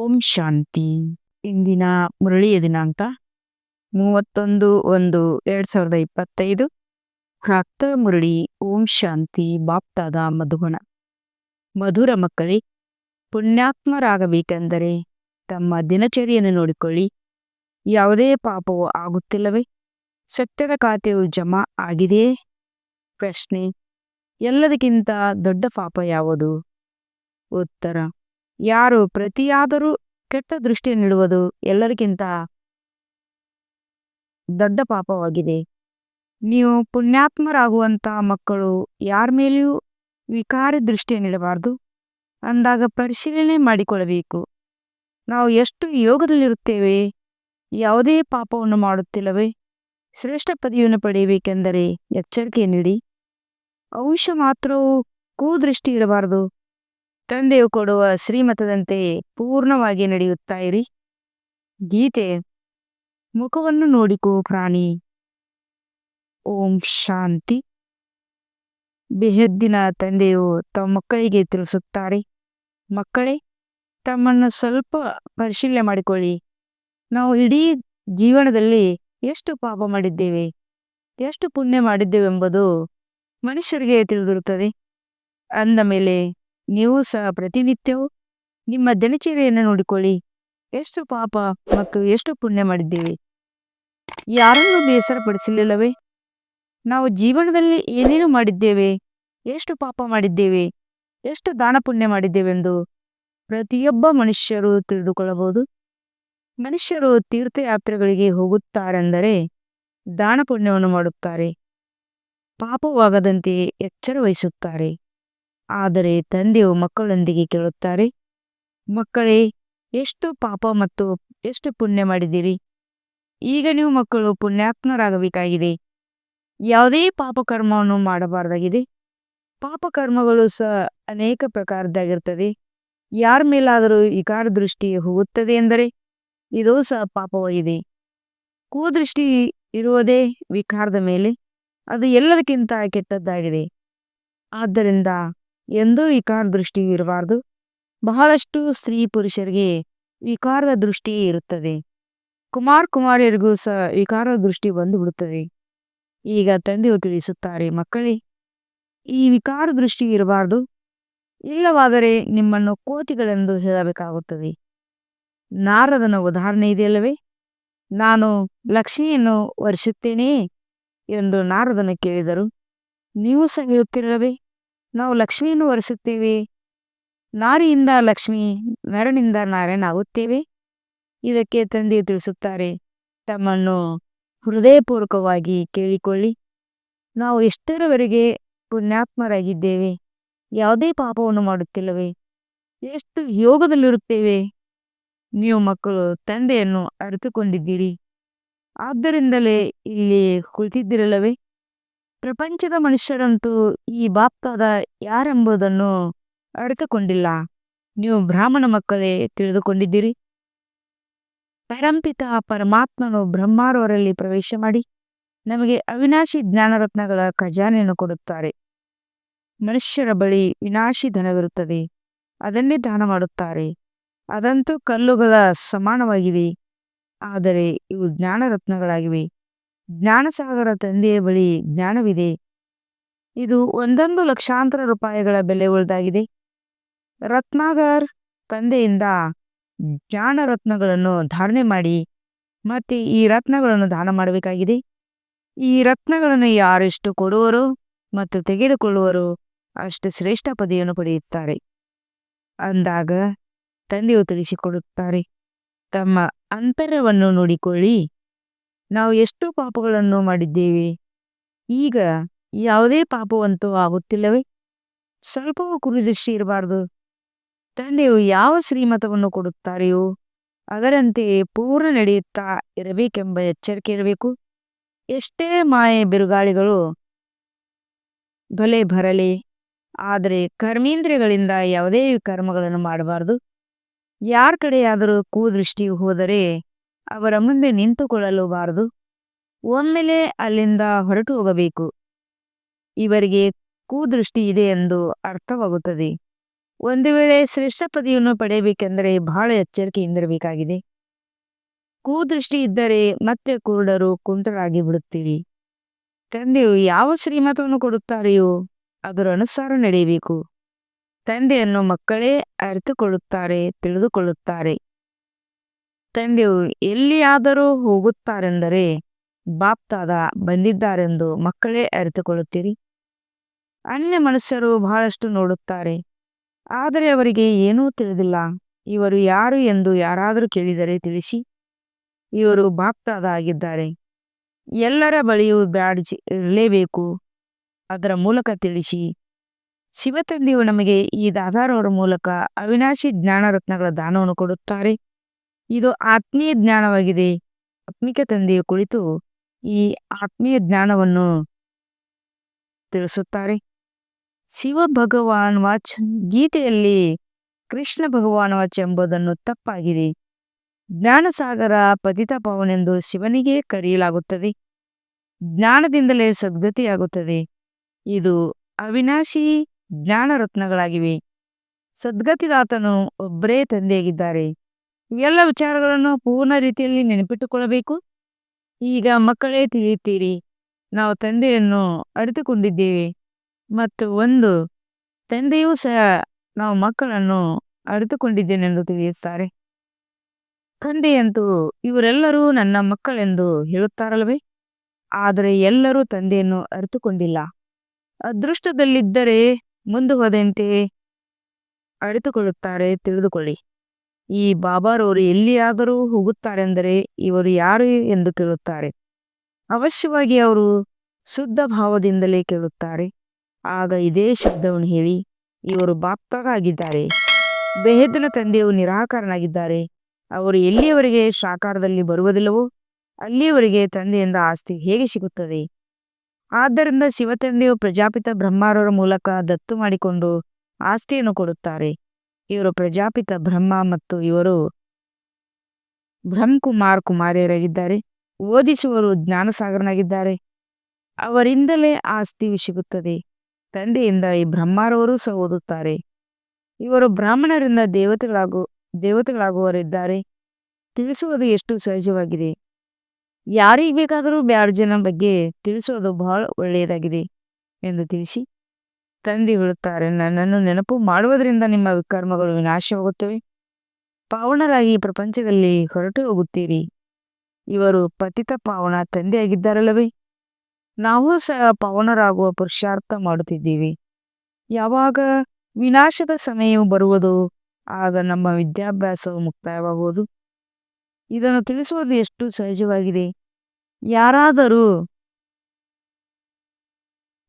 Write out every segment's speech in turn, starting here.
ಓಂ ಶಾಂತಿ. ಇಂದಿನ ಮುರಳಿಯ ದಿನಾಂಕ ಮೂವತ್ತೊಂದು ಒಂದು ಎರಡ್ ಸಾವಿರದ ಇಪ್ಪತ್ತೈದು. ಪ್ರಾಕ್ತ ಮುರಳಿ, ಓಂ ಶಾಂತಿ, ಬಾಪ್ತಾದ ಮಧುಗುಣ. ಮಧುರ ಮಕ್ಕಳೇ, ಪುಣ್ಯಾತ್ಮರಾಗಬೇಕೆಂದರೆ ತಮ್ಮ ದಿನಚರಿಯನ್ನು ನೋಡಿಕೊಳ್ಳಿ. ಯಾವುದೇ ಪಾಪವು ಆಗುತ್ತಿಲ್ಲವೇ? ಸತ್ಯದ ಖಾತೆಯು ಜಮಾ ಆಗಿದೆಯೇ? ಪ್ರಶ್ನೆ, ಎಲ್ಲದಕ್ಕಿಂತ ದೊಡ್ಡ ಪಾಪ ಯಾವುದು? ಉತ್ತರ ಯಾರು ಪ್ರತಿಯಾದರೂ ಕೆಟ್ಟ ದೃಷ್ಟಿಯನ್ನಿಡುವುದು ಎಲ್ಲರಿಗಿಂತ ದೊಡ್ಡ ಪಾಪವಾಗಿದೆ. ನೀವು ಪುಣ್ಯಾತ್ಮರಾಗುವಂತ ಮಕ್ಕಳು ಯಾರ ಮೇಲೆಯೂ ವಿಕಾರಿ ನೀಡಬಾರ್ದು. ಅಂದಾಗ ಪರಿಶೀಲನೆ ಮಾಡಿಕೊಳ್ಳಬೇಕು. ನಾವು ಎಷ್ಟು ಯೋಗದಲ್ಲಿರುತ್ತೇವೆ, ಯಾವುದೇ ಪಾಪವನ್ನು ಮಾಡುತ್ತಿಲ್ಲವೇ, ಶ್ರೇಷ್ಠ ಪದವಿಯನ್ನು ಪಡೆಯಬೇಕೆಂದರೆ ಎಚ್ಚರಿಕೆ ನೀಡಿ. ಅಂಶ ಮಾತ್ರವೂ ಕೂದೃಷ್ಟಿ ಇರಬಾರದು. ತಂದೆಯು ಕೊಡುವ ಶ್ರೀಮತದಂತೆ ಪೂರ್ಣವಾಗಿ ನಡೆಯುತ್ತಾ ಇರಿ. ಗೀತೆ, ಮುಖವನ್ನು ನೋಡಿಕೋ ಪ್ರಾಣಿ. ಓಂ ಶಾಂತಿ. ಬೆಹದ್ದಿನ ತಂದೆಯು ತಮ್ಮ ಮಕ್ಕಳಿಗೆ ತಿಳಿಸುತ್ತಾರೆ. ಮಕ್ಕಳೇ, ತಮ್ಮನ್ನು ಸ್ವಲ್ಪ ಪರಿಶೀಲನೆ ಮಾಡಿಕೊಳ್ಳಿ. ನಾವು ಇಡೀ ಜೀವನದಲ್ಲಿ ಎಷ್ಟು ಪಾಪ ಮಾಡಿದ್ದೇವೆ, ಎಷ್ಟು ಪುಣ್ಯ ಮಾಡಿದ್ದೇವೆಂಬುದು ಮನುಷ್ಯರಿಗೆ ತಿಳಿದಿರುತ್ತದೆ. ಅಂದ ಮೇಲೆ ನೀವು ಸಹ ಪ್ರತಿನಿತ್ಯವೂ ನಿಮ್ಮ ದಿನಚರಿಯನ್ನು ನೋಡಿಕೊಳ್ಳಿ. ಎಷ್ಟು ಪಾಪ ಮತ್ತು ಎಷ್ಟು ಪುಣ್ಯ ಮಾಡಿದ್ದೇವೆ. ಬೇಸರ ಬೇಸರಪಡಿಸಲಿಲ್ಲವೇ? ನಾವು ಜೀವನದಲ್ಲಿ ಏನೇನು ಮಾಡಿದ್ದೇವೆ? ಎಷ್ಟು ಪಾಪ ಮಾಡಿದ್ದೇವೆ? ಎಷ್ಟು ದಾನ ಪುಣ್ಯ ಮಾಡಿದ್ದೇವೆಂದು ಪ್ರತಿಯೊಬ್ಬ ಮನುಷ್ಯರು ತಿಳಿದುಕೊಳ್ಳಬಹುದು. ಮನುಷ್ಯರು ತೀರ್ಥಯಾತ್ರೆಗಳಿಗೆ ಹೋಗುತ್ತಾರೆಂದರೆ ದಾನ ಪುಣ್ಯವನ್ನು ಮಾಡುತ್ತಾರೆ. ಪಾಪವಾಗದಂತೆ ಎಚ್ಚರ ವಹಿಸುತ್ತಾರೆ. ಆದರೆ ತಂದೆಯು ಮಕ್ಕಳೊಂದಿಗೆ ಕೇಳುತ್ತಾರೆ, ಮಕ್ಕಳೇ, ಎಷ್ಟು ಪಾಪ ಮತ್ತು ಎಷ್ಟು ಪುಣ್ಯ ಮಾಡಿದ್ದೀರಿ? ಈಗ ನೀವು ಮಕ್ಕಳು ಪುಣ್ಯಾತ್ಮರಾಗಬೇಕಾಗಿದೆ. ಯಾವುದೇ ಪಾಪಕರ್ಮವನ್ನು ಮಾಡಬಾರದಾಗಿದೆ. ಪಾಪಕರ್ಮಗಳು ಸಹ ಅನೇಕ ಪ್ರಕಾರದ್ದಾಗಿರ್ತದೆ ಯಾರ ಮೇಲಾದರೂ ವಿಕಾರ ದೃಷ್ಟಿ ಹೋಗುತ್ತದೆ ಎಂದರೆ, ಇದು ಸಹ ಪಾಪವಾಗಿದೆ. ಕೂದೃಷ್ಟಿ ಇರುವುದೇ ವಿಕಾರದ ಮೇಲೆ. ಅದು ಎಲ್ಲದಕ್ಕಿಂತ ಕೆಟ್ಟದ್ದಾಗಿದೆ. ಆದ್ದರಿಂದ ಎಂದೂ ವಿಕಾರ ದೃಷ್ಟಿ ಇರಬಾರ್ದು. ಬಹಳಷ್ಟು ಸ್ತ್ರೀ ಪುರುಷರಿಗೆ ವಿಕಾರದ ದೃಷ್ಟಿ ಇರುತ್ತದೆ. ಕುಮಾರ್ ಕುಮಾರಿಯರಿಗೂ ಸಹ ವಿಕಾರದ ದೃಷ್ಟಿ ಬಂದು ಬಿಡುತ್ತದೆ ಈಗ ತಂದೆಯು ತಿಳಿಸುತ್ತಾರೆ, ಮಕ್ಕಳೇ, ಈ ವಿಕಾರ ದೃಷ್ಟಿ ಇರಬಾರ್ದು. ಇಲ್ಲವಾದರೆ ನಿಮ್ಮನ್ನು ಕೋತಿಗಳೆಂದು ಹೇಳಬೇಕಾಗುತ್ತದೆ. ನಾರದನ ಉದಾಹರಣೆ ಇದೆಯಲ್ಲವೇ? ನಾನು ಲಕ್ಷ್ಮಿಯನ್ನು ವರ್ಷುತ್ತೇನೆಯೇ ಎಂದು ನಾರದನ ಕೇಳಿದರು. ನೀವು ಸಹ ಹೇಳುತ್ತಿರಲವೇ? ನಾವು ಲಕ್ಷ್ಮಿಯನ್ನು ಒರೆಸುತ್ತೇವೆ ನಾರಿಯಿಂದ ಲಕ್ಷ್ಮಿ ನರನಿಂದ ನಾರಾಯಣಾಗುತ್ತೇವೆ ಇದಕ್ಕೆ ತಂದೆ ತಿಳಿಸುತ್ತಾರೆ, ತಮ್ಮನ್ನು ಹೃದಯಪೂರ್ವಕವಾಗಿ ಕೇಳಿಕೊಳ್ಳಿ. ನಾವು ಎಷ್ಟರವರೆಗೆ ಪುಣ್ಯಾತ್ಮರಾಗಿದ್ದೇವೆ, ಯಾವುದೇ ಪಾಪವನ್ನು ಮಾಡುತ್ತಿಲ್ಲವೇ, ಎಷ್ಟು ಯೋಗದಲ್ಲಿರುತ್ತೇವೆ, ನೀವು ಮಕ್ಕಳು, ತಂದೆಯನ್ನು ಅರಿತುಕೊಂಡಿದ್ದೀರಿ. ಆದ್ದರಿಂದಲೇ ಇಲ್ಲಿ ಕುಳಿತಿದ್ದಿರಲ್ಲವೇ? ಪ್ರಪಂಚದ ಮನುಷ್ಯರಂತೂ ಈ ಬಾಪ್ತಾದ ಯಾರೆಂಬುದನ್ನು ಅಡಕಕೊಂಡಿಲ್ಲ ನೀವು ಬ್ರಾಹ್ಮಣ ಮಕ್ಕಳೇ ತಿಳಿದುಕೊಂಡಿದ್ದೀರಿ. ಪರಂಪಿತ ಪರಮಾತ್ಮನು ಬ್ರಹ್ಮಾರವರಲ್ಲಿ ಪ್ರವೇಶ ಮಾಡಿ ನಮಗೆ ಅವಿನಾಶಿ ಜ್ಞಾನರತ್ನಗಳ ಖಜಾನೆಯನ್ನು ಕೊಡುತ್ತಾರೆ. ಮನುಷ್ಯರ ಬಳಿ ವಿನಾಶಿ ಧನವಿರುತ್ತದೆ. ಅದನ್ನೇ ದಾನ ಮಾಡುತ್ತಾರೆ. ಅದಂತೂ ಕಲ್ಲುಗಳ ಸಮಾನವಾಗಿದೆ ಆದರೆ ಇವು ಜ್ಞಾನರತ್ನಗಳಾಗಿವೆ. ಜ್ಞಾನಸಾಗರ ತಂದೆಯ ಬಳಿ ಜ್ಞಾನವಿದೆ. ಇದು ಒಂದೊಂದು ಲಕ್ಷಾಂತರ ರೂಪಾಯಿಗಳ ಬೆಲೆ ಉಳಿದಾಗಿದೆ. ರತ್ನಾಗರ್ ತಂದೆಯಿಂದ ಜ್ಞಾನ ರತ್ನಗಳನ್ನು ಧಾರಣೆ ಮಾಡಿ ಮತ್ತೆ ಈ ರತ್ನಗಳನ್ನು ದಾನ ಮಾಡಬೇಕಾಗಿದೆ. ಈ ರತ್ನಗಳನ್ನು ಯಾರೆಷ್ಟು ಕೊಡುವರು ಮತ್ತು ತೆಗೆದುಕೊಳ್ಳುವರು ಅಷ್ಟು ಶ್ರೇಷ್ಠ ಪದವಿಯನ್ನು ಪಡೆಯುತ್ತಾರೆ. ಅಂದಾಗ ತಂದೆಯು ತಿಳಿಸಿಕೊಡುತ್ತಾರೆ. ತಮ್ಮ ಅಂತರವನ್ನು ನೋಡಿಕೊಳ್ಳಿ. ನಾವು ಎಷ್ಟು ಪಾಪಗಳನ್ನು ಮಾಡಿದ್ದೇವೆ? ಈಗ ಯಾವುದೇ ಪಾಪವಂತೂ ಆಗುತ್ತಿಲ್ಲವೇ? ಸ್ವಲ್ಪವೂ ಕುರುದೃಷ್ಟಿ ಇರಬಾರದು. ತಂದೆಯು ಯಾವ ಶ್ರೀಮತವನ್ನು ಕೊಡುತ್ತಾರೆಯೋ ಅದರಂತೆ ಪೂರ್ಣ ನಡೆಯುತ್ತಾ ಇರಬೇಕೆಂಬ ಎಚ್ಚರಿಕೆ ಇರಬೇಕು. ಎಷ್ಟೇ ಮಾಯೆ ಬಿರುಗಾಳಿಗಳು ಬಲೆ ಬರಲಿ, ಆದರೆ ಕರ್ಮೇಂದ್ರಿಯಗಳಿಂದ ಯಾವುದೇ ಕರ್ಮಗಳನ್ನು ಮಾಡಬಾರದು. ಯಾರ ಕಡೆಯಾದರೂ ಕೂದೃಷ್ಟಿ ಹೋದರೆ ಅವರ ಮುಂದೆ ನಿಂತುಕೊಳ್ಳಲು ಬಾರದು ಒಮ್ಮೆಲೆ ಅಲ್ಲಿಂದ ಹೊರಟು ಹೋಗಬೇಕು. ಇವರಿಗೆ ಕೂದೃಷ್ಟಿ ಇದೆ ಎಂದು ಅರ್ಥವಾಗುತ್ತದೆ. ಒಂದು ವೇಳೆ ಶ್ರೇಷ್ಠ ಪದವಿಯನ್ನು ಪಡೆಯಬೇಕೆಂದರೆ ಬಹಳ ಎಚ್ಚರಿಕೆಯಿಂದಿರಬೇಕಾಗಿದೆ ಕೂದೃಷ್ಟಿ ಇದ್ದರೆ ಮತ್ತೆ ಕುರುಡರು ಕುಂಟರಾಗಿ ಬಿಡುತ್ತೀರಿ. ತಂದೆಯು ಯಾವ ಶ್ರೀಮತವನ್ನು ಕೊಡುತ್ತಾರೆಯೋ ಅದರ ಅನುಸಾರ ನಡೆಯಬೇಕು. ತಂದೆಯನ್ನು ಮಕ್ಕಳೇ ಅರಿತುಕೊಳ್ಳುತ್ತಾರೆ, ತಿಳಿದುಕೊಳ್ಳುತ್ತಾರೆ. ತಂದೆಯು ಎಲ್ಲಿಯಾದರೂ ಹೋಗುತ್ತಾರೆಂದರೆ ಬಾಪ್ತಾದ ಬಂದಿದ್ದಾರೆಂದು ಮಕ್ಕಳೇ ಅರಿತುಕೊಳ್ಳುತ್ತೀರಿ. ಅನ್ಯ ಮನುಷ್ಯರು ಬಹಳಷ್ಟು ನೋಡುತ್ತಾರೆ. ಆದರೆ ಅವರಿಗೆ ಏನೂ ತಿಳಿದಿಲ್ಲ. ಇವರು ಯಾರು ಎಂದು ಯಾರಾದರೂ ಕೇಳಿದರೆ ತಿಳಿಸಿ. ಇವರು ಬಾಪ್ತಾದ ಆಗಿದ್ದಾರೆ ಎಲ್ಲರ ಬಳಿಯೂ ಬ್ಯಾಡ್ಜ್ ಇರಲೇಬೇಕು. ಅದರ ಮೂಲಕ ತಿಳಿಸಿ. ಶಿವತಂದೆಯು ನಮಗೆ ಈ ದಾದಾರವರ ಮೂಲಕ ಅವಿನಾಶಿ ಜ್ಞಾನರತ್ನಗಳ ದಾನವನ್ನು ಕೊಡುತ್ತಾರೆ. ಇದು ಆತ್ಮೀಯ ಜ್ಞಾನವಾಗಿದೆ. ಆತ್ಮಿಕ ತಂದೆಯ ಕುಳಿತು ಈ ಆತ್ಮೀಯ ಜ್ಞಾನವನ್ನು ತಿಳಿಸುತ್ತಾರೆ. ಶಿವ ಭಗವಾನ್ ವಾಚ್ ಗೀತೆಯಲ್ಲಿ ಕೃಷ್ಣ ಭಗವಾನ್ ವಾಚ್ ಎಂಬುದನ್ನು ತಪ್ಪಾಗಿದೆ. ಜ್ಞಾನಸಾಗರ ಪತಿತ ಪವನೆಂದು ಶಿವನಿಗೆ ಕರೆಯಲಾಗುತ್ತದೆ. ಜ್ಞಾನದಿಂದಲೇ ಸದ್ಗತಿಯಾಗುತ್ತದೆ. ಇದು ಅವಿನಾಶಿ ಜ್ಞಾನರತ್ನಗಳಾಗಿವೆ. ಸದ್ಗತಿದಾತನು ಒಬ್ಬರೇ ತಂದೆಯಾಗಿದ್ದಾರೆ. ಇವೆಲ್ಲ ವಿಚಾರಗಳನ್ನು ಪೂರ್ಣ ರೀತಿಯಲ್ಲಿ ನೆನಪಿಟ್ಟುಕೊಳ್ಳಬೇಕು. ಈಗ ಮಕ್ಕಳೇ ತಿಳಿಯುತ್ತೀರಿ, ನಾವು ತಂದೆಯನ್ನು ಅರಿತುಕೊಂಡಿದ್ದೇವೆ. ಮತ್ತು ಒಂದು, ತಂದೆಯೂ ಸಹ ನಾವು ಮಕ್ಕಳನ್ನು ಅರಿತುಕೊಂಡಿದ್ದೇನೆಂದು ತಿಳಿಯುತ್ತಾರೆ. ತಂದೆಯಂತೂ ಇವರೆಲ್ಲರೂ ನನ್ನ ಮಕ್ಕಳೆಂದು ಹೇಳುತ್ತಾರಲ್ವೇ ಆದರೆ ಎಲ್ಲರೂ ತಂದೆಯನ್ನು ಅರಿತುಕೊಂಡಿಲ್ಲ. ಅದೃಷ್ಟದಲ್ಲಿದ್ದರೆ ಮುಂದೆ ಅರಿತುಕೊಳ್ಳುತ್ತಾರೆ, ತಿಳಿದುಕೊಳ್ಳಿ. ಈ ಬಾಬಾರವರು ಎಲ್ಲಿಯಾದರೂ ಹೋಗುತ್ತಾರೆಂದರೆ ಇವರು ಯಾರು ಎಂದು ಕೇಳುತ್ತಾರೆ. ಅವಶ್ಯವಾಗಿ ಅವರು ಶುದ್ಧ ಭಾವದಿಂದಲೇ ಕೇಳುತ್ತಾರೆ. ಆಗ ಇದೇ ಶಬ್ದವನ್ನು ಹೇಳಿ, ಇವರು ಬಾಪ್ತರಾಗಿದ್ದಾರೆ. ಬೆಹೆದನ ತಂದೆಯು ನಿರಾಕರನಾಗಿದ್ದಾರೆ. ಅವರು ಎಲ್ಲಿಯವರೆಗೆ ಸಾಕಾರದಲ್ಲಿ ಬರುವುದಿಲ್ಲವೋ, ಅಲ್ಲಿಯವರೆಗೆ ತಂದೆಯಿಂದ ಆಸ್ತಿ ಹೇಗೆ ಸಿಗುತ್ತದೆ? ಆದ್ದರಿಂದ ಶಿವತಂದೆಯು ಪ್ರಜಾಪಿತ ಬ್ರಹ್ಮಾರರ ಮೂಲಕ ದತ್ತು ಮಾಡಿಕೊಂಡು ಆಸ್ತಿಯನ್ನು ಕೊಡುತ್ತಾರೆ. ಇವರು ಪ್ರಜಾಪಿತ ಬ್ರಹ್ಮ ಮತ್ತು ಇವರು ಬ್ರಹ್ಮಕುಮಾರ್ ಕುಮಾರಿಯರಾಗಿದ್ದಾರೆ. ಓದಿಸುವರು ಜ್ಞಾನಸಾಗರನಾಗಿದ್ದಾರೆ. ಅವರಿಂದಲೇ ಆಸ್ತಿ ಸಿಗುತ್ತದೆ. ತಂದೆಯಿಂದ ಈ ಬ್ರಹ್ಮಾರವರು ಸಹ ಓದುತ್ತಾರೆ. ಇವರು ಬ್ರಾಹ್ಮಣರಿಂದ ದೇವತೆಗಳಾಗು, ದೇವತೆಗಳಾಗುವವರಿದ್ದಾರೆ. ತಿಳಿಸುವುದು ಎಷ್ಟು ಸಹಜವಾಗಿದೆ. ಯಾರಿಗೆ ಬೇಕಾದರೂ ಬ್ಯಾಡ್ಜನ ಬಗ್ಗೆ ತಿಳಿಸೋದು ಬಹಳ ಒಳ್ಳೆಯದಾಗಿದೆ ಎಂದು ತಿಳಿಸಿ. ತಂದೆ ಬಿಡುತ್ತಾರೆ ನನ್ನನ್ನು ನೆನಪು ಮಾಡುವುದರಿಂದ ನಿಮ್ಮ ಕರ್ಮಗಳು ವಿನಾಶವಾಗುತ್ತವೆ. ಪಾವನರಾಗಿ ಪ್ರಪಂಚದಲ್ಲಿ ಹೊರಟು ಹೋಗುತ್ತೀರಿ. ಇವರು ಪತಿತ ಪಾವನ ತಂದೆಯಾಗಿದ್ದಾರಲ್ಲವೇ? ನಾವು ಸಹ ಪಾವನರಾಗುವ ಪುರುಷಾರ್ಥ ಮಾಡುತ್ತಿದ್ದೀವಿ. ಯಾವಾಗ ವಿನಾಶದ ಸಮಯವು ಬರುವುದು, ಆಗ ನಮ್ಮ ವಿದ್ಯಾಭ್ಯಾಸವು ಮುಕ್ತಾಯವಾಗುವುದು. ಇದನ್ನು ತಿಳಿಸುವುದು ಎಷ್ಟು ಸಹಜವಾಗಿದೆ. ಯಾರಾದರೂ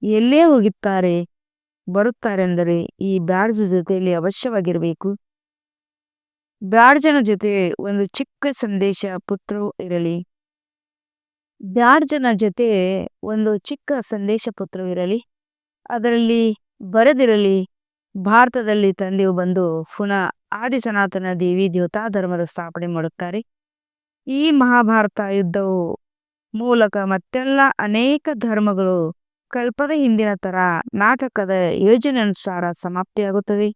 ಎಲ್ಲೇ ಹೋಗುತ್ತಾರೆ ಬರುತ್ತಾರೆಂದರೆ ಈ ಬ್ಯಾಡ್ಜ್ ಜೊತೆಯಲ್ಲಿ ಅವಶ್ಯವಾಗಿರಬೇಕು. ಬ್ಯಾಡ್ಜನ ಜೊತೆ ಒಂದು ಚಿಕ್ಕ ಸಂದೇಶ ಪುತ್ರವು ಇರಲಿ. ಬ್ಯಾಡ್ಜನ ಜೊತೆ ಒಂದು ಚಿಕ್ಕ ಸಂದೇಶ ಪುತ್ರವಿರಲಿ ಅದರಲ್ಲಿ ಬರೆದಿರಲಿ. ಭಾರತದಲ್ಲಿ ತಂದೆಯು ಬಂದು ಪುನಃ ಆದಿ ಸನಾತನ ದೇವಿ ದೇವತಾ ಧರ್ಮದ ಸ್ಥಾಪನೆ ಮಾಡುತ್ತಾರೆ. ಈ ಮಹಾಭಾರತ ಯುದ್ಧವು ಮೂಲಕ ಮತ್ತೆಲ್ಲ ಅನೇಕ ಧರ್ಮಗಳು ಕಲ್ಪದ ಹಿಂದಿನ ತರ ನಾಟಕದ ಯೋಜನೆ ಅನುಸಾರ ಸಮಾಪ್ತಿಯಾಗುತ್ತದೆ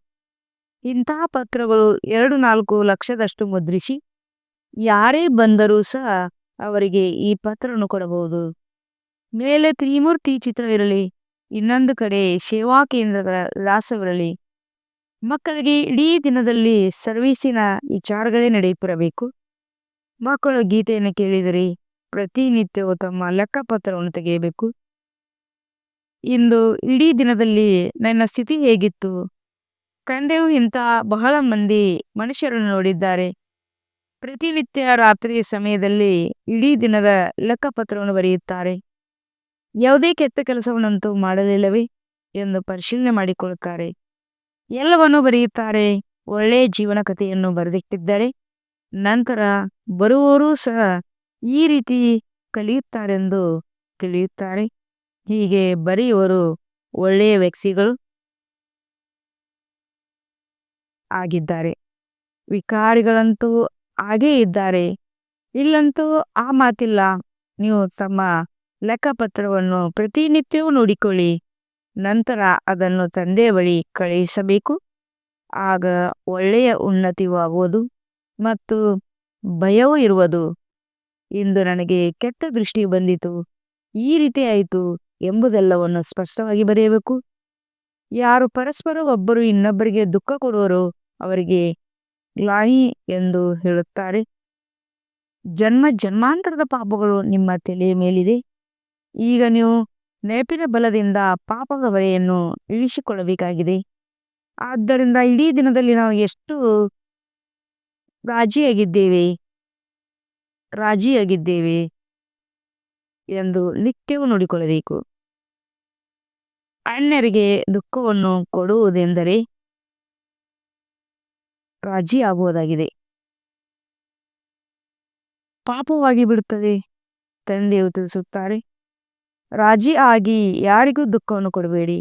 ಇಂತಹ ಪತ್ರಗಳು ಎರಡು ನಾಲ್ಕು ಲಕ್ಷದಷ್ಟು ಮುದ್ರಿಸಿ ಯಾರೇ ಬಂದರೂ ಸಹ ಅವರಿಗೆ ಈ ಪತ್ರವನ್ನು ಕೊಡಬಹುದು. ಮೇಲೆ ತ್ರಿಮೂರ್ತಿ ಚಿತ್ರವಿರಲಿ, ಇನ್ನೊಂದು ಕಡೆ ಸೇವಾ ಕೇಂದ್ರಗಳ ವಿಳಾಸವಿರಲಿ ಮಕ್ಕಳಿಗೆ ಇಡೀ ದಿನದಲ್ಲಿ ಸರ್ವೀಸಿನ ವಿಚಾರಗಳೇ ನಡೆಯುತ್ತಿರಬೇಕು ಮಕ್ಕಳು ಗೀತೆಯನ್ನು ಕೇಳಿದರೆ ಪ್ರತಿನಿತ್ಯವೂ ತಮ್ಮ ಲೆಕ್ಕಪತ್ರವನ್ನು ತೆಗೆಯಬೇಕು. ಇಂದು ಇಡೀ ದಿನದಲ್ಲಿ ನನ್ನ ಸ್ಥಿತಿ ಹೇಗಿತ್ತು? ಕಂದೆಯು ಇಂತಹ ಬಹಳ ಮಂದಿ ಮನುಷ್ಯರನ್ನು ನೋಡಿದ್ದಾರೆ. ಪ್ರತಿನಿತ್ಯ ರಾತ್ರಿ ಸಮಯದಲ್ಲಿ ಇಡೀ ದಿನದ ಲೆಕ್ಕಪತ್ರವನ್ನು ಬರೆಯುತ್ತಾರೆ. ಯಾವುದೇ ಕೆತ್ತ ಕೆಲಸವನ್ನಂತೂ ಮಾಡಲಿಲ್ಲವೇ ಎಂದು ಪರಿಶೀಲನೆ ಮಾಡಿಕೊಳ್ಳುತ್ತಾರೆ. ಎಲ್ಲವನ್ನೂ ಬರೆಯುತ್ತಾರೆ. ಒಳ್ಳೆಯ ಜೀವನ ಕಥೆಯನ್ನು ಬರೆದಿಟ್ಟಿದ್ದಾರೆ. ನಂತರ ಬರುವವರೂ ಸಹ ಈ ರೀತಿ ಕಲಿಯುತ್ತಾರೆಂದು ತಿಳಿಯುತ್ತಾರೆ. ಹೀಗೆ ಬರೆಯುವರು ಒಳ್ಳೆಯ ವ್ಯಕ್ತಿಗಳು ಆಗಿದ್ದಾರೆ. ವಿಕಾರಿಗಳಂತೂ ಹಾಗೇ ಇದ್ದಾರೆ. ಇಲ್ಲಂತೂ ಆ ಮಾತಿಲ್ಲ. ನೀವು ತಮ್ಮ ಲೆಕ್ಕಪತ್ರವನ್ನು ಪ್ರತಿನಿತ್ಯವೂ ನೋಡಿಕೊಳ್ಳಿ. ನಂತರ ಅದನ್ನು ತಂದೆ ಬಳಿ ಕಳುಹಿಸಬೇಕು. ಆಗ ಒಳ್ಳೆಯ ಉನ್ನತಿಯೂ ಆಗುವುದು ಮತ್ತು ಭಯವೂ ಇರುವುದು. ಇಂದು ನನಗೆ ಕೆಟ್ಟ ದೃಷ್ಟಿ ಬಂದಿತು. ಈ ರೀತಿ ಆಯಿತು. ಎಂಬುದೆಲ್ಲವನ್ನು ಸ್ಪಷ್ಟವಾಗಿ ಬರೆಯಬೇಕು. ಯಾರು ಪರಸ್ಪರ ಒಬ್ಬರು ಇನ್ನೊಬ್ಬರಿಗೆ ದುಃಖ ಕೊಡುವರು ಅವರಿಗೆ ಗ್ಲಾಹಿ ಎಂದು ಹೇಳುತ್ತಾರೆ. ಜನ್ಮ ಜನ್ಮಾಂತರದ ಪಾಪಗಳು ನಿಮ್ಮ ತಲೆಯ ಮೇಲಿದೆ. ಈಗ ನೀವು ನೆನಪಿನ ಬಲದಿಂದ ಪಾಪದ ಹೊರೆಯನ್ನು ಇಳಿಸಿಕೊಳ್ಳಬೇಕಾಗಿದೆ. ಆದ್ದರಿಂದ ಇಡೀ ದಿನದಲ್ಲಿ ನಾವು ಎಷ್ಟು ರಾಜಿಯಾಗಿದ್ದೇವೆ? ರಾಜಿಯಾಗಿದ್ದೇವೆ. ಎಂದು ನಿತ್ಯವೂ ನೋಡಿಕೊಳ್ಳಬೇಕು. ಅಣ್ಣರಿಗೆ ದುಃಖವನ್ನು ಕೊಡುವುದೆಂದರೆ ರಾಜಿ ಆಗುವುದಾಗಿದೆ ಪಾಪವಾಗಿ ಬಿಡುತ್ತದೆ, ತಂದೆಯು ತಿಳಿಸುತ್ತಾರೆ. ರಾಜಿ ಆಗಿ ಯಾರಿಗೂ ದುಃಖವನ್ನು ಕೊಡಬೇಡಿ.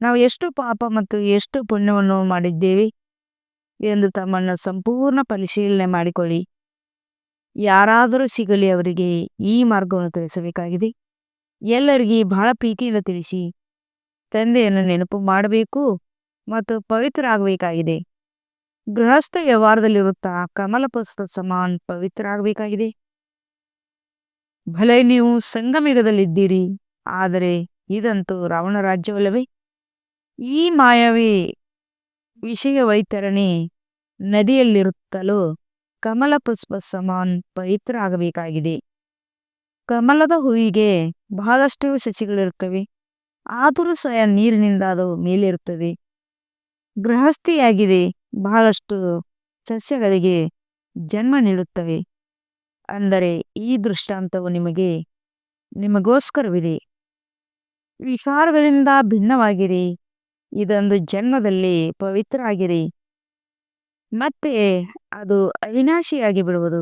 ನಾವು ಎಷ್ಟು ಪಾಪ ಮತ್ತು ಎಷ್ಟು ಪುಣ್ಯವನ್ನು ಮಾಡಿದ್ದೇವೆ ಎಂದು ತಮ್ಮನ್ನು ಸಂಪೂರ್ಣ ಪರಿಶೀಲನೆ ಮಾಡಿಕೊಳ್ಳಿ. ಯಾರಾದರೂ ಸಿಗಲಿ ಅವರಿಗೆ ಈ ಮಾರ್ಗವನ್ನು ತಿಳಿಸಬೇಕಾಗಿದೆ. ಎಲ್ಲರಿಗೆ ಬಹಳ ಪ್ರೀತಿಯಿಂದ ತಿಳಿಸಿ, ತಂದೆಯನ್ನು ನೆನಪು ಮಾಡಬೇಕು ಮತ್ತು ಪವಿತ್ರ ಆಗಬೇಕಾಗಿದೆ ಗೃಹಸ್ಥ ವ್ಯವಹಾರದಲ್ಲಿರುತ್ತಾ ಕಮಲ ಪುಸ್ತ ಸಮಾನ್ ಪವಿತ್ರ ಆಗಬೇಕಾಗಿದೆ ಭಲೆ ನೀವು ಸಂಗಮಿಗದಲ್ಲಿದ್ದೀರಿ ಆದರೆ ಇದಂತೂ ರಾವಣ ರಾಜ್ಯವಲ್ಲವೇ? ಈ ಮಾಯವೇ ವಿಷಯ ವೈತರಣೆ ನದಿಯಲ್ಲಿರುತ್ತಲೂ? ಕಮಲ ಪುಷ್ಪ ಸಮಾನ್ ಪವಿತ್ರ ಆಗಬೇಕಾಗಿದೆ ಕಮಲದ ಹೂವಿಗೆ ಬಹಳಷ್ಟು ಸಸಿಗಳಿರುತ್ತವೆ ಆದರೂ ಸಹ ನೀರಿನಿಂದ ಅದು ಮೇಲಿರುತ್ತದೆ. ಗೃಹಸ್ಥಿಯಾಗಿದೆ, ಬಹಳಷ್ಟು ಸಸ್ಯಗಳಿಗೆ ಜನ್ಮ ನೀಡುತ್ತವೆ. ಅಂದರೆ ಈ ದೃಷ್ಟಾಂತವು ನಿಮಗೆ, ನಿಮಗೋಸ್ಕರವಿದೆ. ವಿಹಾರಗಳಿಂದ ಭಿನ್ನವಾಗಿರಿ. ಇದೊಂದು ಜನ್ಮದಲ್ಲಿ ಪವಿತ್ರ ಆಗಿರಿ ಮತ್ತೆ ಅದು ಅವಿನಾಶಿಯಾಗಿ ಬಿಡುವುದು.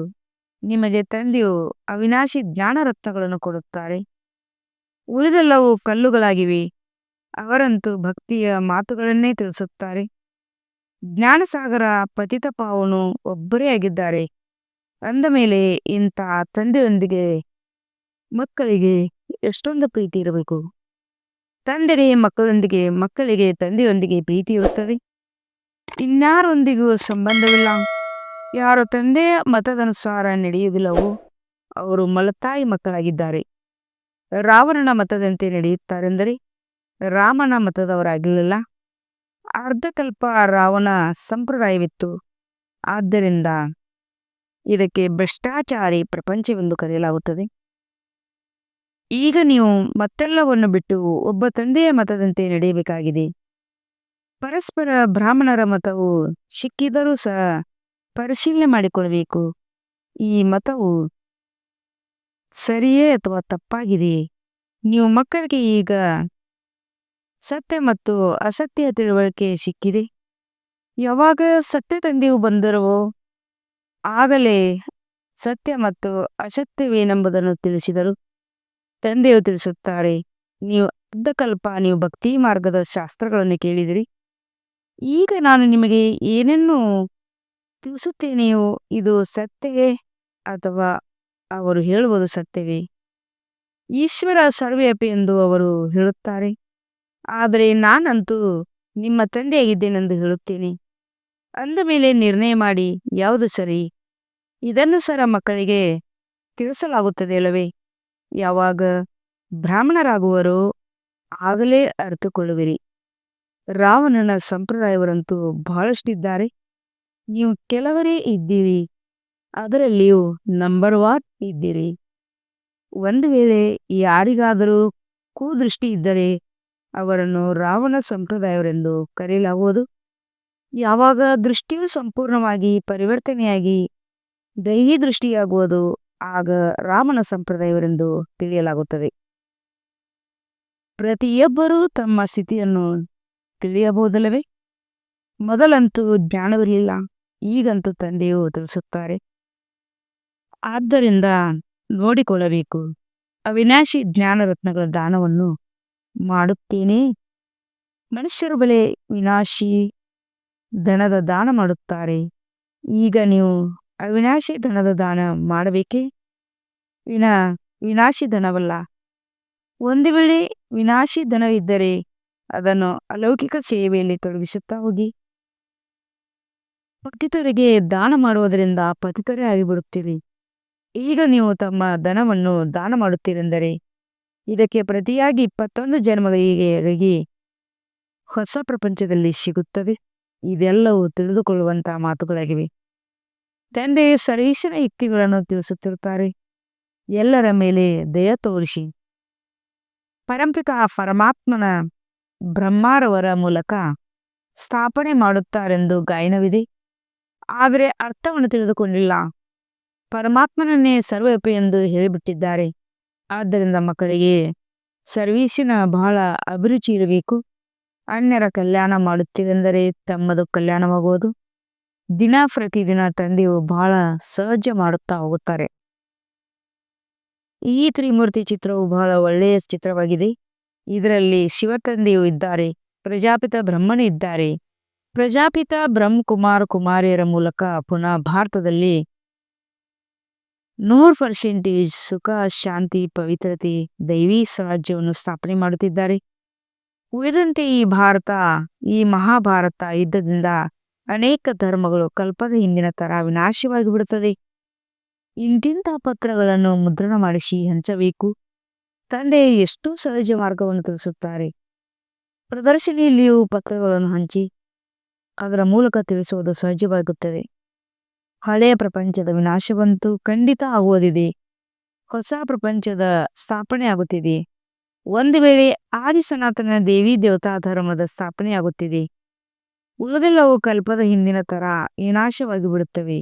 ನಿಮಗೆ ತಂದೆಯು ಅವಿನಾಶಿ ಜ್ಞಾನ ರತ್ನಗಳನ್ನು ಕೊಡುತ್ತಾರೆ. ಉಳಿದೆಲ್ಲವೂ ಕಲ್ಲುಗಳಾಗಿವೆ. ಅವರಂತೂ ಭಕ್ತಿಯ ಮಾತುಗಳನ್ನೇ ತಿಳಿಸುತ್ತಾರೆ. ಜ್ಞಾನಸಾಗರ ಪತಿತ ಪಾವನು ಒಬ್ಬರೇ ಆಗಿದ್ದಾರೆ. ಅಂದ ಮೇಲೆ ಇಂಥ ತಂದೆಯೊಂದಿಗೆ ಮಕ್ಕಳಿಗೆ ಎಷ್ಟೊಂದು ಪ್ರೀತಿ ಇರಬೇಕು. ತಂದೆಗೆ ಮಕ್ಕಳೊಂದಿಗೆ ಮಕ್ಕಳಿಗೆ ತಂದೆಯೊಂದಿಗೆ ಪ್ರೀತಿ ಇರುತ್ತದೆ ಇನ್ಯಾರೊಂದಿಗೂ ಸಂಬಂಧವಿಲ್ಲ. ಯಾರು ತಂದೆಯ ಮತದನುಸಾರ ನಡೆಯುವುದಿಲ್ಲವೋ, ಅವರು ಮಲತಾಯಿ ಮಕ್ಕಳಾಗಿದ್ದಾರೆ. ರಾವಣನ ಮತದಂತೆ ನಡೆಯುತ್ತಾರೆಂದರೆ, ರಾಮನ ಮತದವರಾಗಿರಲಿಲ್ಲ. ಅರ್ಧಕಲ್ಪ ರಾವಣ ಸಂಪ್ರದಾಯವಿತ್ತು. ಆದ್ದರಿಂದ ಇದಕ್ಕೆ ಭ್ರಷ್ಟಾಚಾರಿ ಪ್ರಪಂಚವೆಂದು ಕರೆಯಲಾಗುತ್ತದೆ. ಈಗ ನೀವು ಮತ್ತೆಲ್ಲವನ್ನು ಬಿಟ್ಟು ಒಬ್ಬ ತಂದೆಯ ಮತದಂತೆ ನಡೆಯಬೇಕಾಗಿದೆ. ಪರಸ್ಪರ ಬ್ರಾಹ್ಮಣರ ಮತವು ಸಿಕ್ಕಿದರೂ ಸಹ ಪರಿಶೀಲನೆ ಮಾಡಿಕೊಳ್ಳಬೇಕು ಈ ಮತವು ಸರಿಯೇ ಅಥವಾ ತಪ್ಪಾಗಿದೆಯೇ ನೀವು ಮಕ್ಕಳಿಗೆ ಈಗ ಸತ್ಯ ಮತ್ತು ಅಸತ್ಯ ತಿಳುವಳಿಕೆ ಸಿಕ್ಕಿದೆ? ಯಾವಾಗ ಸತ್ಯ ತಂದೆಯು ಬಂದರವೋ ಆಗಲೇ ಸತ್ಯ ಮತ್ತು ಅಸತ್ಯವೇನೆಂಬುದನ್ನು ತಿಳಿಸಿದರು. ತಂದೆಯು ತಿಳಿಸುತ್ತಾರೆ, ನೀವು ಅರ್ಧಕಲ್ಪ, ನೀವು ಭಕ್ತಿ ಮಾರ್ಗದ ಶಾಸ್ತ್ರಗಳನ್ನು ಕೇಳಿದಿರಿ. ಈಗ ನಾನು ನಿಮಗೆ ಏನನ್ನು ತಿಳಿಸುತ್ತೇನೆಯೋ ಇದು ಸತ್ಯವೇ ಅಥವಾ ಅವರು ಹೇಳುವುದು ಸತ್ಯವೇ? ಈಶ್ವರ ಸರ್ವೇಪಿ ಎಂದು ಅವರು ಹೇಳುತ್ತಾರೆ. ಆದರೆ ನಾನಂತೂ ನಿಮ್ಮ ತಂದೆಯಾಗಿದ್ದೇನೆಂದು ಹೇಳುತ್ತೇನೆ. ಅಂದ ಮೇಲೆ ನಿರ್ಣಯ ಮಾಡಿ, ಯಾವುದು ಸರಿ? ಇದನ್ನು ಸರ ಮಕ್ಕಳಿಗೆ ತಿಳಿಸಲಾಗುತ್ತದೆ ಅಲ್ಲವೇ? ಯಾವಾಗ ಬ್ರಾಹ್ಮಣರಾಗುವರೋ ಆಗಲೇ ಅರ್ಥಕೊಳ್ಳುವಿರಿ ರಾವಣನ ಸಂಪ್ರದಾಯವರಂತೂ ಬಹಳಷ್ಟಿದ್ದಾರೆ. ನೀವು ಕೆಲವರೇ ಇದ್ದೀರಿ, ಅದರಲ್ಲಿಯೂ ನಂಬರ್ ವಾನ್ ಇದ್ದೀರಿ. ಒಂದು ವೇಳೆ ಯಾರಿಗಾದರೂ ಕುದೃಷ್ಟಿ ಇದ್ದರೆ, ಅವರನ್ನು ರಾವಣ ಸಂಪ್ರದಾಯವರೆಂದು ಕರೆಯಲಾಗುವುದು. ಯಾವಾಗ ದೃಷ್ಟಿಯು ಸಂಪೂರ್ಣವಾಗಿ ಪರಿವರ್ತನೆಯಾಗಿ ದೈವಿ ದೃಷ್ಟಿಯಾಗುವುದು, ಆಗ ರಾಮನ ಸಂಪ್ರದಾಯವರೆಂದು ತಿಳಿಯಲಾಗುತ್ತದೆ. ಪ್ರತಿಯೊಬ್ಬರೂ ತಮ್ಮ ಸ್ಥಿತಿಯನ್ನು ತಿಳಿಯಬಹುದಲ್ಲವೇ ಮೊದಲಂತೂ ಜ್ಞಾನವಿರಲಿಲ್ಲ ಈಗಂತೂ ತಂದೆಯು ತಿಳಿಸುತ್ತಾರೆ. ಆದ್ದರಿಂದ ನೋಡಿಕೊಳ್ಳಬೇಕು. ಅವಿನಾಶಿ ಜ್ಞಾನರತ್ನಗಳ ದಾನವನ್ನು ಮಾಡುತ್ತೇನೆ. ಮನುಷ್ಯರು ಬಲೆ ವಿನಾಶಿ ಧನದ ದಾನ ಮಾಡುತ್ತಾರೆ. ಈಗ ನೀವು ಅವಿನಾಶಿ ಧನದ ದಾನ ಮಾಡಬೇಕೇ? ವಿನ, ವಿನಾಶಿ ಧನವಲ್ಲ. ಒಂದು ವೇಳೆ ವಿನಾಶಿ ಧನವಿದ್ದರೆ ಅದನ್ನು ಅಲೌಕಿಕ ಸೇವೆಯಲ್ಲಿ ತೊಡಗಿಸುತ್ತಾ ಹೋಗಿ. ಪತಿತರಿಗೆ ದಾನ ಮಾಡುವುದರಿಂದ ಪತಿತರೇ ಆಗಿಬಿಡುತ್ತೀರಿ. ಈಗ ನೀವು ತಮ್ಮ ಧನವನ್ನು ದಾನ ಮಾಡುತ್ತೀರೆಂದರೆ, ಇದಕ್ಕೆ ಪ್ರತಿಯಾಗಿ ಇಪ್ಪತ್ತೊಂದು ಜನ್ಮಗಳಿಗೆ ಹೊಸ ಪ್ರಪಂಚದಲ್ಲಿ ಸಿಗುತ್ತದೆ. ಇದೆಲ್ಲವೂ ತಿಳಿದುಕೊಳ್ಳುವಂತಹ ಮಾತುಗಳಾಗಿವೆ. ತಂದೆ ಸರ್ವೀಸಿನ ಯುಕ್ತಿಗಳನ್ನು ತಿಳಿಸುತ್ತಿರುತ್ತಾರೆ. ಎಲ್ಲರ ಮೇಲೆ ದಯ ತೋರಿಸಿ. ಪರಂಪಿತ ಪರಮಾತ್ಮನ ಬ್ರಹ್ಮಾರವರ ಮೂಲಕ ಸ್ಥಾಪನೆ ಮಾಡುತ್ತಾರೆಂದು ಗಾಯನವಿದೆ. ಆದರೆ ಅರ್ಥವನ್ನು ತಿಳಿದುಕೊಂಡಿಲ್ಲ. ಪರಮಾತ್ಮನನ್ನೇ ಸರ್ವವ್ಯಾಪಿ ಎಂದು ಹೇಳಿಬಿಟ್ಟಿದ್ದಾರೆ. ಆದ್ದರಿಂದ ಮಕ್ಕಳಿಗೆ ಸರ್ವೀಸಿನ ಬಹಳ ಅಭಿರುಚಿ ಇರಬೇಕು. ಅನ್ಯರ ಕಲ್ಯಾಣ ಮಾಡುತ್ತಿದೆಂದರೆ ತಮ್ಮದು ಕಲ್ಯಾಣವಾಗುವುದು. ದಿನ ಪ್ರತಿದಿನ ತಂದೆಯು ಬಹಳ ಸಹಜ ಮಾಡುತ್ತಾ ಹೋಗುತ್ತಾರೆ. ಈ ತ್ರಿಮೂರ್ತಿ ಚಿತ್ರವು ಬಹಳ ಒಳ್ಳೆಯ ಚಿತ್ರವಾಗಿದೆ. ಇದರಲ್ಲಿ ಶಿವತಂದೆಯು ಇದ್ದಾರೆ, ಪ್ರಜಾಪಿತ ಬ್ರಹ್ಮನು ಇದ್ದಾರೆ. ಪ್ರಜಾಪಿತ ಬ್ರಹ್ಮ ಕುಮಾರ್ ಕುಮಾರಿಯರ ಮೂಲಕ ಪುನಃ ಭಾರತದಲ್ಲಿ ನೂರು ಪರ್ಸೆಂಟೇಜ್ ಸುಖ, ಶಾಂತಿ, ಪವಿತ್ರತೆ, ದೈವಿ ಸ್ವರಾಜ್ಯವನ್ನು ಸ್ಥಾಪನೆ ಮಾಡುತ್ತಿದ್ದಾರೆ. ಉಳಿದಂತೆ ಈ ಭಾರತ, ಈ ಮಹಾಭಾರತ ಯುದ್ಧದಿಂದ ಅನೇಕ ಧರ್ಮಗಳು ಕಲ್ಪದ ಹಿಂದಿನ ತರ ವಿನಾಶವಾಗಿ ಬಿಡುತ್ತದೆ. ಇಂತಿಂಥ ಪತ್ರಗಳನ್ನು ಮುದ್ರಣ ಮಾಡಿಸಿ ಹಂಚಬೇಕು. ತಂದೆ ಎಷ್ಟು ಸಹಜ ಮಾರ್ಗವನ್ನು ತಿಳಿಸುತ್ತಾರೆ. ಪ್ರದರ್ಶನಿಯಲ್ಲಿಯೂ ಪತ್ರಗಳನ್ನು ಹಂಚಿ ಅದರ ಮೂಲಕ ತಿಳಿಸುವುದು ಸಹಜವಾಗುತ್ತದೆ. ಹಳೆಯ ಪ್ರಪಂಚದ ವಿನಾಶವಂತೂ ಖಂಡಿತ ಆಗುವುದಿದೆ. ಹೊಸ ಪ್ರಪಂಚದ ಸ್ಥಾಪನೆ ಆಗುತ್ತಿದೆ. ಒಂದು ವೇಳೆ ಆದಿ ಸನಾತನ ದೇವಿ ದೇವತಾ ಧರ್ಮದ ಸ್ಥಾಪನೆ ಆಗುತ್ತಿದೆ. ಉಳಿದೆಲ್ಲವೂ ಕಲ್ಪದ ಹಿಂದಿನ ತರ ವಿನಾಶವಾಗಿ ಬಿಡುತ್ತವೆ.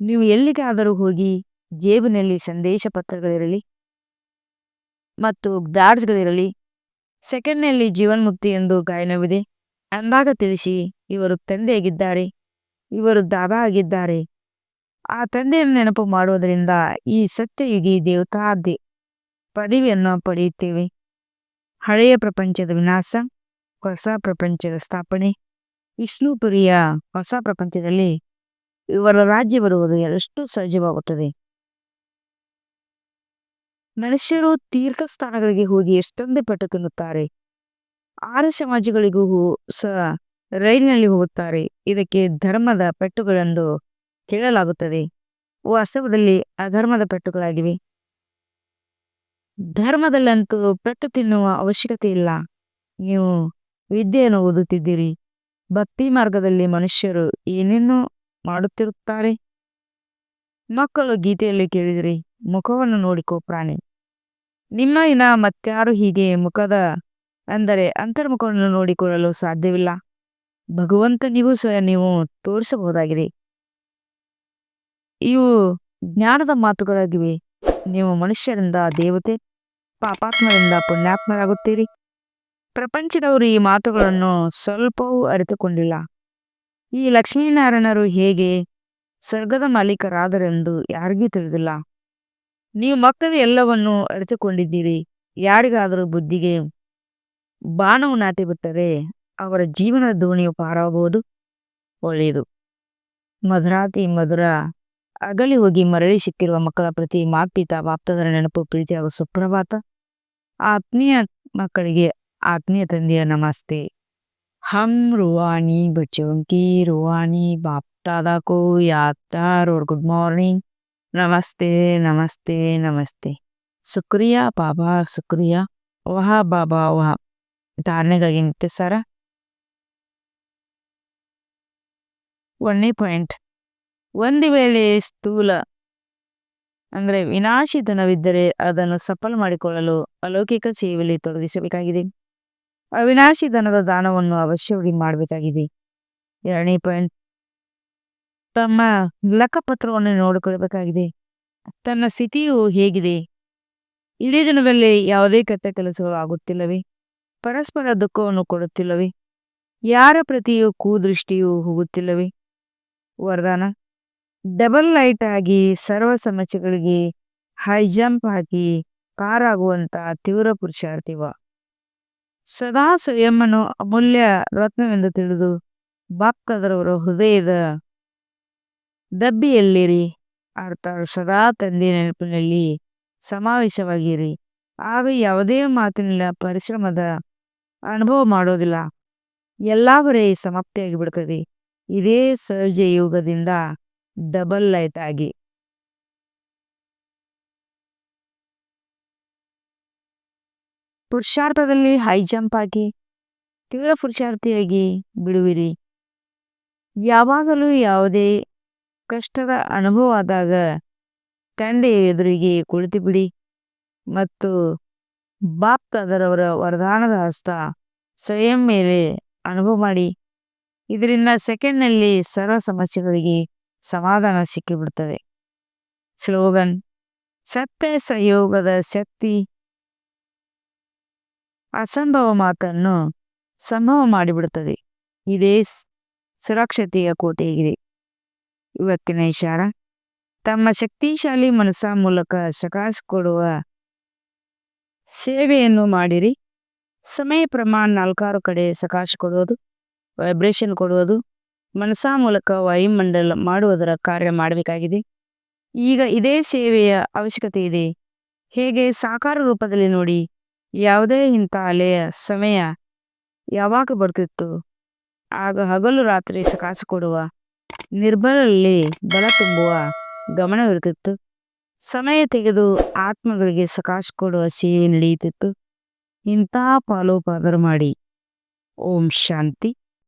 ನೀವು ಎಲ್ಲಿಗಾದರೂ ಹೋಗಿ ಜೇಬಿನಲ್ಲಿ ಸಂದೇಶ ಪತ್ರಗಳಿರಲಿ ಮತ್ತು ಬ್ಯಾಡ್ಸ್ಗಳಿರಲಿ ಸೆಕೆಂಡ್ನಲ್ಲಿ ಜೀವನ್ಮುಕ್ತಿ ಎಂದು ಗಾಯನವಿದೆ. ಅಂದಾಗ ತಿಳಿಸಿ, ಇವರು ತಂದೆಯಾಗಿದ್ದಾರೆ. ಇವರು ದಾಬಾ ಆಗಿದ್ದಾರೆ ಆ ತಂದೆಯನ್ನು ನೆನಪು ಮಾಡುವುದರಿಂದ ಈ ಸತ್ಯಯುಗಿ ದೇವತಾದಿ ಪದವಿಯನ್ನು ಪಡೆಯುತ್ತೇವೆ. ಹಳೆಯ ಪ್ರಪಂಚದ ವಿನಾಶ, ಹೊಸ ಪ್ರಪಂಚದ ಸ್ಥಾಪನೆ, ವಿಷ್ಣುಪುರಿಯ ಹೊಸ ಪ್ರಪಂಚದಲ್ಲಿ ಇವರ ರಾಜ್ಯ ಬರುವುದು ಎಷ್ಟು ಸಹಜವಾಗುತ್ತದೆ. ಮನುಷ್ಯರು ತೀರ್ಥ ಸ್ಥಾನಗಳಿಗೆ ಹೋಗಿ ಎಷ್ಟೊಂದು ಪಟ್ಟು ತಿನ್ನುತ್ತಾರೆ ಆರು ಸಮಾಜಗಳಿಗೂ ಸಹ ರೈಲಿನಲ್ಲಿ ಹೋಗುತ್ತಾರೆ. ಇದಕ್ಕೆ ಧರ್ಮದ ಪೆಟ್ಟುಗಳೆಂದು ಕೇಳಲಾಗುತ್ತದೆ ವಾಸ್ತವದಲ್ಲಿ ಅಧರ್ಮದ ಪೆಟ್ಟುಗಳಾಗಿವೆ. ಧರ್ಮದಲ್ಲಂತೂ ಪೆಟ್ಟು ತಿನ್ನುವ ಅವಶ್ಯಕತೆ ಇಲ್ಲ. ನೀವು ವಿದ್ಯೆಯನ್ನು ಓದುತ್ತಿದ್ದೀರಿ. ಭಕ್ತಿ ಮಾರ್ಗದಲ್ಲಿ ಮನುಷ್ಯರು ಏನೇನು ಮಾಡುತ್ತಿರುತ್ತಾರೆ. ಮಕ್ಕಳು ಗೀತೆಯಲ್ಲಿ ಕೇಳಿದಿರಿ. ಮುಖವನ್ನು ನೋಡಿಕೋ ಪ್ರಾಣಿ. ನಿಮ್ಮ ಇನ ಮತ್ಯಾರು ಹೀಗೆ ಮುಖದ, ಅಂದರೆ ಅಂತರ್ಮುಖವನ್ನು ನೋಡಿಕೊಳ್ಳಲು ಸಾಧ್ಯವಿಲ್ಲ. ಭಗವಂತನಿಗೂ ಸಹ ನೀವು ತೋರಿಸಬಹುದಾಗಿದೆ. ಇವು ಜ್ಞಾನದ ಮಾತುಗಳಾಗಿವೆ. ನೀವು ಮನುಷ್ಯರಿಂದ ದೇವತೆ, ಪಾಪಾತ್ಮರಿಂದ ಪುಣ್ಯಾತ್ಮರಾಗುತ್ತೀರಿ. ಪ್ರಪಂಚದವರು ಈ ಮಾತುಗಳನ್ನು ಸ್ವಲ್ಪವೂ ಅರಿತುಕೊಂಡಿಲ್ಲ. ಈ ಲಕ್ಷ್ಮೀನಾರಾಯಣರು ಹೇಗೆ ಸ್ವರ್ಗದ ಮಾಲೀಕರಾದರೆಂದು ಯಾರಿಗೂ ತಿಳಿದಿಲ್ಲ. ನೀವು ಮಕ್ಕಳು ಎಲ್ಲವನ್ನು ಅರಿತುಕೊಂಡಿದ್ದೀರಿ. ಯಾರಿಗಾದರೂ ಬುದ್ಧಿಗೆ ಬಾಣವು ನಾಟಿ ಬಿಟ್ಟರೆ ಅವರ ಜೀವನ ದೋಣಿಯು ಪಾರಾಗಬಹುದು. ಒಳ್ಳೆಯದು. ಮಧುರಾತಿ ಮಧುರ ಅಗಲಿ ಹೋಗಿ ಮರಳಿ ಸಿಕ್ಕಿರುವ ಮಕ್ಕಳ ಪ್ರತಿ ಮಾಪಿತ ಬಾಪ್ತದರ ನೆನಪು, ಪ್ರೀತಿ ಹಾಗೂ ಸುಪ್ರಭಾತ. ಆತ್ಮೀಯ ಮಕ್ಕಳಿಗೆ ಆತ್ಮೀಯ ತಂದೆಯ ನಮಸ್ತೆ. ಹಂ ರುವಾಣಿ ಬಚ್ಚೋಂಕಿ ರುವಾಣಿ ಬಾಪ್ತಾದಾಕು ಯಾತ್ತಾರ್ ಅವ್ರ ಗುಡ್ ಮಾರ್ನಿಂಗ್. नमस्ते नमस्ते नमस्ते ಶುಕ್ರಿಯಾ ಬಾಬಾ ಶುಕ್ರಿಯಾ ವಹ ಬಾಬಾ ವಹ ಧಾರಣೆಗಾಗಿ ನಿತ್ಯ ಸರ ಒಂದನೇ ಪಾಯಿಂಟ್ ಒಂದು ವೇಳೆ ಸ್ಥೂಲ ಅಂದರೆ ವಿನಾಶಿ ಧನವಿದ್ದರೆ ಅದನ್ನು ಸಫಲ ಮಾಡಿಕೊಳ್ಳಲು ಅಲೌಕಿಕ ಸೇವೆಯಲ್ಲಿ ತೊಡಗಿಸಬೇಕಾಗಿದೆ ಅವಿನಾಶಿ ಧನದ ದಾನವನ್ನು ಅವಶ್ಯವಾಗಿ ಮಾಡಬೇಕಾಗಿದೆ ಎರಡನೇ ಪಾಯಿಂಟ್ ತಮ್ಮ ಲೆಕ್ಕಪತ್ರವನ್ನು ನೋಡಿಕೊಳ್ಳಬೇಕಾಗಿದೆ. ತನ್ನ ಸ್ಥಿತಿಯು ಹೇಗಿದೆ. ಇಡೀ ದಿನದಲ್ಲಿ ಯಾವುದೇ ಕೆಟ್ಟ ಕೆಲಸಗಳು ಆಗುತ್ತಿಲ್ಲವೇ? ಪರಸ್ಪರ ದುಃಖವನ್ನು ಕೊಡುತ್ತಿಲ್ಲವೇ? ಯಾರ ಪ್ರತಿಯೂ ಕೂದೃಷ್ಟಿಯೂ ಹೋಗುತ್ತಿಲ್ಲವೇ? ವರದಾನ. ಡಬಲ್ ಲೈಟ್ ಆಗಿ ಸರ್ವ ಸಮಸ್ಯೆಗಳಿಗೆ ಹೈ ಜಂಪ್ ಹಾಕಿ ಪಾರಾಗುವಂತ ತೀವ್ರ ಪುರುಷಾರ್ಥಿವ. ಸದಾ ಸ್ವಯಂವನ್ನು ಅಮೂಲ್ಯ ರತ್ನವೆಂದು ತಿಳಿದು ಬಾಪ್ಕದರವರ ಹೃದಯದ ದಬ್ಬಿಯಲ್ಲಿರಿ. ಸದಾ ತಂದೆ ನೆನಪಿನಲ್ಲಿ ಸಮಾವೇಶವಾಗಿರಿ. ಆಗ ಯಾವುದೇ ಮಾತಿನಿಂದ ಪರಿಶ್ರಮದ ಅನುಭವ ಮಾಡೋದಿಲ್ಲ. ಎಲ್ಲ ಹೊರೆ ಸಮಾಪ್ತಿಯಾಗಿ ಬಿಡ್ತದೆ ಇದೇ ಸಹಜ ಯೋಗದಿಂದ ಡಬಲ್ ಲೈಟ್ ಆಗಿ. ಪುರುಷಾರ್ಥದಲ್ಲಿ ಹೈ ಜಂಪ್ ಆಗಿ. ತೀವ್ರ ಪುರುಷಾರ್ಥಿಯಾಗಿ ಬಿಡುವಿರಿ. ಯಾವಾಗಲೂ ಯಾವುದೇ ಕಷ್ಟದ ಅನುಭವ ಆದಾಗ ತಂದೆ ಎದುರಿಗೆ ಕುಳಿತು ಬಿಡಿ ಮತ್ತು ಬಾಪ್ತಾದರವರ ವರದಾನದ ಹಸ್ತ ಸ್ವಯಂ ಮೇಲೆ ಅನುಭವ ಮಾಡಿ. ಇದರಿಂದ ಸೆಕೆಂಡ್ನಲ್ಲಿ ಸರ್ವ ಸಮಸ್ಯೆಗಳಿಗೆ ಸಮಾಧಾನ ಸಿಕ್ಕಿಬಿಡ್ತದೆ. ಸ್ಲೋಗನ್, ಸತ್ಯ ಸಂಯೋಗದ ಶಕ್ತಿ. ಅಸಂಭವ ಮಾತನ್ನು ಸಂಭವ ಮಾಡಿಬಿಡುತ್ತದೆ. ಇದೇ ಸುರಕ್ಷತೆಯ ಕೋಟೆಯಾಗಿದೆ. ಇವತ್ತಿನ ವಿಚಾರ ತಮ್ಮ ಶಕ್ತಿಶಾಲಿ ಮನಸ್ಸ ಮೂಲಕ ಸಕಾಶ ಕೊಡುವ ಸೇವೆಯನ್ನು ಮಾಡಿರಿ. ಸಮಯ ಪ್ರಮಾಣ ನಾಲ್ಕಾರು ಕಡೆ ಸಕಾಶ ಕೊಡುವುದು ವೈಬ್ರೇಷನ್ ಕೊಡುವುದು, ಮನಸ್ಸ ಮೂಲಕ ವಾಯುಮಂಡಲ ಮಾಡುವುದರ ಕಾರ್ಯ ಮಾಡಬೇಕಾಗಿದೆ. ಈಗ ಇದೇ ಸೇವೆಯ ಅವಶ್ಯಕತೆ ಇದೆ. ಹೇಗೆ ಸಾಕಾರ ರೂಪದಲ್ಲಿ ನೋಡಿ, ಯಾವುದೇ ಇಂಥ ಅಲೆಯ ಸಮಯ ಯಾವಾಗ ಬರ್ತಿತ್ತು? ಆಗ ಹಗಲು ರಾತ್ರಿ ಸಕಾಸ ಕೊಡುವ ನಿರ್ಬಲಲ್ಲಿ ಬಲ ತುಂಬುವ ಗಮನವಿರುತ್ತಿತ್ತು ಸಮಯ ತೆಗೆದು ಆತ್ಮಗಳಿಗೆ ಸಕಾಶ ಕೊಡುವ ಸೇವೆ ನಡೆಯುತ್ತಿತ್ತು. ಇಂಥ ಪಾಲೋಪಾದರು ಮಾಡಿ. ಓಂ ಶಾಂತಿ.